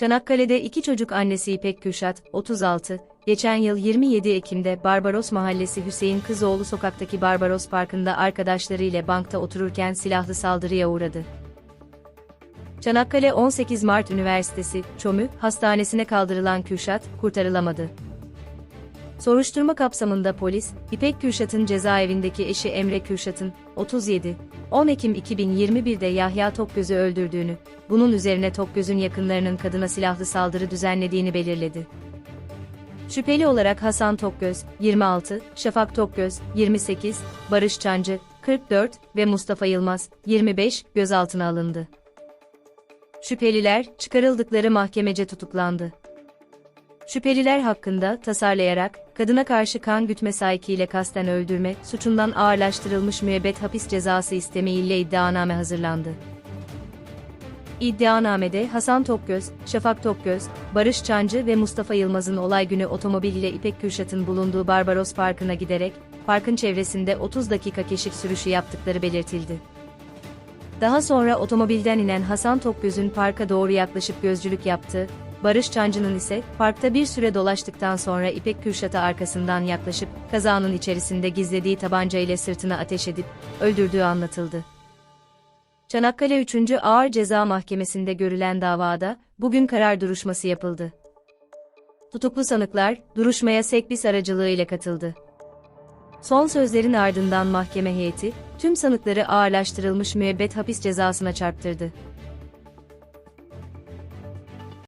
Çanakkale'de iki çocuk annesi İpek Kürşat, 36, geçen yıl 27 Ekim'de Barbaros Mahallesi Hüseyin Kızoğlu sokaktaki Barbaros Parkı'nda arkadaşlarıyla bankta otururken silahlı saldırıya uğradı. Çanakkale 18 Mart Üniversitesi, ÇOMÜ, hastanesine kaldırılan Kürşat, kurtarılamadı. Soruşturma kapsamında polis, İpek Kürşat'ın cezaevindeki eşi Emre Kürşat'ın, 37, 10 Ekim 2021'de Yahya Tokgöz'ü öldürdüğünü, bunun üzerine Tokgöz'ün yakınlarının kadına silahlı saldırı düzenlediğini belirledi. Şüpheli olarak Hasan Tokgöz, 26, Şafak Tokgöz, 28, Barış Çancı, 44 ve Mustafa Yılmaz, 25, gözaltına alındı. Şüpheliler, çıkarıldıkları mahkemece tutuklandı. Şüpheliler hakkında tasarlayarak, kadına karşı kan gütme sahikiyle kasten öldürme suçundan ağırlaştırılmış müebbet hapis cezası istemiyle iddianame hazırlandı. İddianamede Hasan Tokgöz, Şafak Tokgöz, Barış Çancı ve Mustafa Yılmaz'ın olay günü otomobiliyle İpek Kürşat'ın bulunduğu Barbaros Parkı'na giderek, parkın çevresinde 30 dakika keşif sürüşü yaptıkları belirtildi. Daha sonra otomobilden inen Hasan Tokgöz'ün parka doğru yaklaşıp gözcülük yaptığı, Barış Çancı'nın ise parkta bir süre dolaştıktan sonra İpek Kürşat'a arkasından yaklaşıp kazanın içerisinde gizlediği tabanca ile sırtına ateş edip öldürdüğü anlatıldı. Çanakkale 3. Ağır Ceza Mahkemesi'nde görülen davada bugün karar duruşması yapıldı. Tutuklu sanıklar duruşmaya sekbis aracılığıyla katıldı. Son sözlerin ardından mahkeme heyeti tüm sanıkları ağırlaştırılmış müebbet hapis cezasına çarptırdı.